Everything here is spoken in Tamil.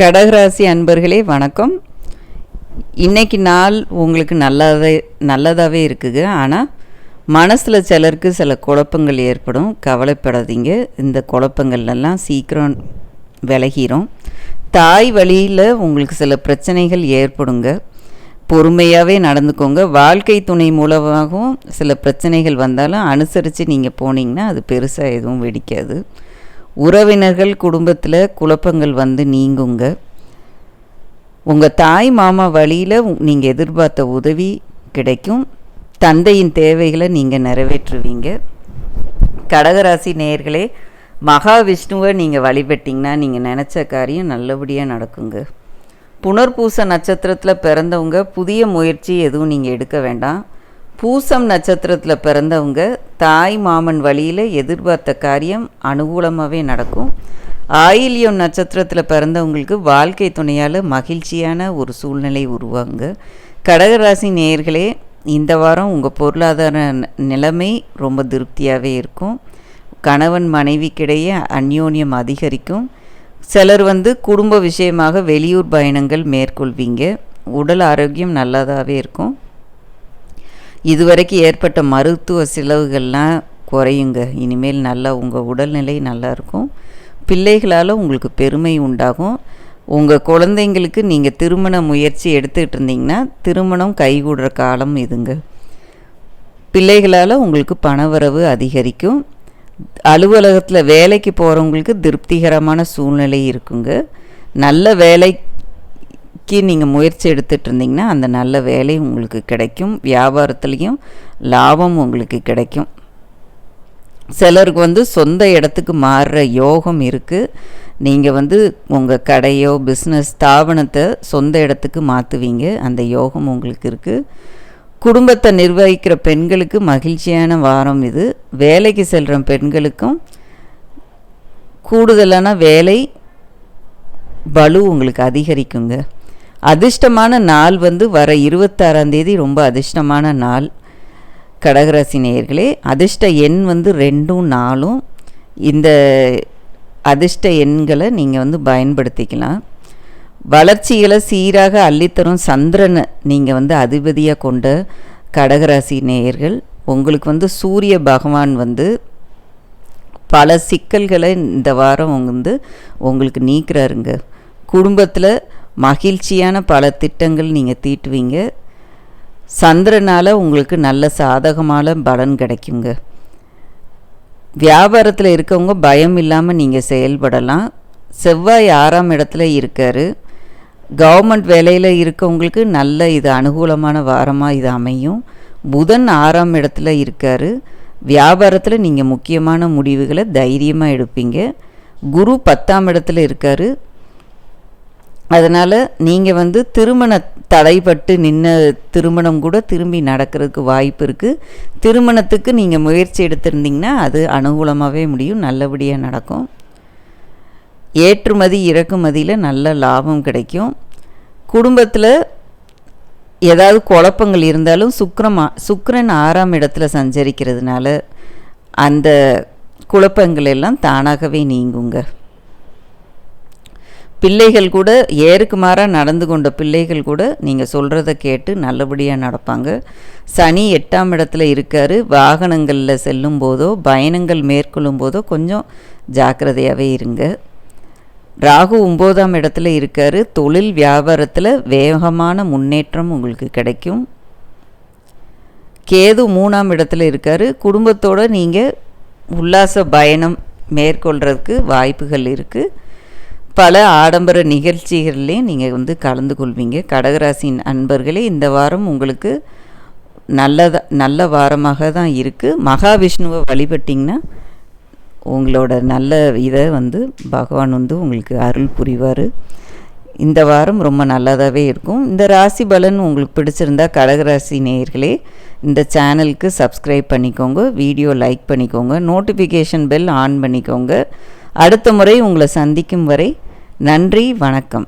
கடகராசி அன்பர்களே வணக்கம். இன்றைக்கி நாள் உங்களுக்கு நல்லாவே நல்லதாகவே இருக்குங்க. ஆனால் மனசில் சிலருக்கு சில குழப்பங்கள் ஏற்படும். கவலைப்படாதீங்க. இந்த குழப்பங்கள்லாம் சீக்கிரம் விலகிரும். தாய் வழியில் உங்களுக்கு சில பிரச்சனைகள் ஏற்படுங்க. பொறுமையாகவே நடந்துக்கோங்க. வாழ்க்கை துணை மூலமாகவும் சில பிரச்சனைகள் வந்தாலும் அனுசரித்து நீங்கள் போனீங்கன்னா அது பெருசாக எதுவும் வெடிக்காது. உறவினர்கள் குடும்பத்தில் குழப்பங்கள் வந்து நீங்குங்க. உங்கள் தாய் மாமா வழியில் நீங்கள் எதிர்பார்த்த உதவி கிடைக்கும். தந்தையின் தேவைகளை நீங்கள் நிறைவேற்றுவீங்க. கடகராசி நேயர்களே மகாவிஷ்ணுவை நீங்கள் வழிபட்டிங்கன்னா நீங்கள் நினச்ச காரியம் நல்லபடியாக நடக்குங்க. புனர்பூச நட்சத்திரத்தில் பிறந்தவங்க புதிய முயற்சி எதுவும் நீங்கள் எடுக்க வேண்டாம். பூசம் நட்சத்திரத்தில் பிறந்தவங்க தாய் மாமன் வழியில் எதிர்பார்த்த காரியம் அனுகூலமாகவே நடக்கும். ஆயில்யம் நட்சத்திரத்தில் பிறந்தவங்களுக்கு வாழ்க்கை துணையால் மகிழ்ச்சியான ஒரு சூழ்நிலை உருவாங்க கடகராசி நேயர்களே இந்த வாரம் உங்கள் பொருளாதார நிலைமை ரொம்ப திருப்தியாகவே இருக்கும். கணவன் மனைவிக்கிடையே அந்யோன்யம் அதிகரிக்கும். சிலர் வந்து குடும்ப விஷயமாக வெளியூர் பயணங்கள் மேற்கொள்வீங்க. உடல் ஆரோக்கியம் நல்லதாகவே இருக்கும். இதுவரைக்கும் ஏற்பட்ட மருத்துவ செலவுகள்லாம் குறையுங்க. இனிமேல் நல்லா உங்கள் உடல்நிலை நல்லா இருக்கும். பிள்ளைகளால் உங்களுக்கு பெருமை உண்டாகும். உங்கள் குழந்தைங்களுக்கு நீங்கள் திருமண முயற்சி எடுத்துக்கிட்டு இருந்தீங்கன்னா திருமணம் கைகூடுற காலம் இதுங்க. பிள்ளைகளால் உங்களுக்கு பணவரவு அதிகரிக்கும். அலுவலகத்தில் வேலைக்கு போகிறவங்களுக்கு திருப்திகரமான சூழ்நிலை இருக்குங்க. நல்ல வேலை வேலைக்கு நீங்கள் முயற்சி எடுத்துகிட்டு இருந்தீங்கன்னா அந்த நல்ல வேலை உங்களுக்கு கிடைக்கும். வியாபாரத்துலேயும் லாபம் உங்களுக்கு கிடைக்கும். சிலருக்கு வந்து சொந்த இடத்துக்கு மாறுற யோகம் இருக்குது நீங்கள் வந்து உங்கள் கடையோ பிஸ்னஸ் ஸ்தாபனத்தை சொந்த இடத்துக்கு மாற்றுவீங்க அந்த யோகம் உங்களுக்கு இருக்குது குடும்பத்தை நிர்வகிக்கிற பெண்களுக்கு மகிழ்ச்சியான வாரம் இது. வேலைக்கு செல்கிற பெண்களுக்கும் கூடுதலான வேலை பலு உங்களுக்கு அதிகரிக்குங்க. அதிர்ஷ்டமான நாள் வந்து வர இருபத்தாறாம் தேதி ரொம்ப அதிர்ஷ்டமான நாள். கடகராசி நேயர்களே அதிர்ஷ்ட எண் வந்து ரெண்டும் நாளும் இந்த அதிர்ஷ்ட எண்களை நீங்கள் வந்து பயன்படுத்திக்கலாம். வளர்ச்சிகளை சீராக அள்ளித்தரும் சந்திரனை நீங்கள் வந்து அதிபதியாக கொண்ட கடகராசி நேயர்கள் உங்களுக்கு வந்து சூரிய பகவான் வந்து பல சிக்கல்களை இந்த வாரம் வந்து உங்களுக்கு நீக்கிறாருங்க. குடும்பத்தில் மகிழ்ச்சியான பல திட்டங்கள் நீங்கள் தீட்டுவீங்க. சந்திரனால் உங்களுக்கு நல்ல சாதகமான பலன் கிடைக்குங்க. வியாபாரத்தில் இருக்கவங்க பயம் இல்லாமல் நீங்கள் செயல்படலாம். செவ்வாய் ஆறாம் இடத்துல இருக்கார். கவர்மெண்ட் வேலையில் இருக்கவங்களுக்கு நல்ல இது அனுகூலமான வாரமாக இது அமையும். புதன் ஆறாம் இடத்துல இருக்கார். வியாபாரத்தில் நீங்கள் முக்கியமான முடிவுகளை தைரியமாக எடுப்பீங்க. குரு பத்தாம் இடத்துல இருக்கார். அதனால் நீங்கள் வந்து திருமண தடைப்பட்டு நின்ன திருமணம் கூட திரும்பி நடக்கிறதுக்கு வாய்ப்பு இருக்குது திருமணத்துக்கு நீங்கள் முயற்சி எடுத்திருந்தீங்கன்னா அது அனுகூலமாகவே முடியும் நல்லபடியாக நடக்கும். ஏற்றுமதி இறக்குமதியில் நல்ல லாபம் கிடைக்கும். குடும்பத்தில் ஏதாவது குழப்பங்கள் இருந்தாலும் சுக்கரமா சுக்கரன் ஆறாம் இடத்துல சஞ்சரிக்கிறதுனால அந்த குழப்பங்கள் எல்லாம் தானாகவே நீங்குங்க. பிள்ளைகள் கூட ஏருக்கு மாறாக நடந்து கொண்ட பிள்ளைகள் கூட நீங்கள் சொல்கிறத கேட்டு நல்லபடியாக நடப்பாங்க. சனி எட்டாம் இடத்துல இருக்கார். வாகனங்களில் செல்லும் போதோ பயணங்கள் மேற்கொள்ளும் போதோ கொஞ்சம் ஜாக்கிரதையாகவே இருங்க. ராகு ஒம்போதாம் இடத்துல இருக்கார். தொழில் வியாபாரத்தில் வேகமான முன்னேற்றம் உங்களுக்கு கிடைக்கும். கேது மூணாம் இடத்துல இருக்கார். குடும்பத்தோடு நீங்கள் உல்லாச பயணம் மேற்கொள்கிறதுக்கு வாய்ப்புகள் இருக்குது பல ஆடம்பர நிகழ்ச்சிகள்லேயும் நீங்கள் வந்து கலந்து கொள்வீங்க. கடகராசின் அன்பர்களே இந்த வாரம் உங்களுக்கு நல்லதாக நல்ல வாரமாக தான் இருக்குது மகாவிஷ்ணுவை வழிபட்டிங்கன்னா உங்களோட நல்ல இதை வந்து பகவான் வந்து உங்களுக்கு அருள் புரிவார். இந்த வாரம் ரொம்ப நல்லதாகவே இருக்கும். இந்த ராசி பலன் உங்களுக்கு பிடிச்சிருந்தா கடகராசி நேயர்களே இந்த சேனலுக்கு சப்ஸ்கிரைப் பண்ணிக்கோங்க வீடியோ லைக் பண்ணிக்கோங்க நோட்டிஃபிகேஷன் பெல் ஆன் பண்ணிக்கோங்க. அடுத்த முறை உங்களை சந்திக்கும் வரை நன்றி வணக்கம்.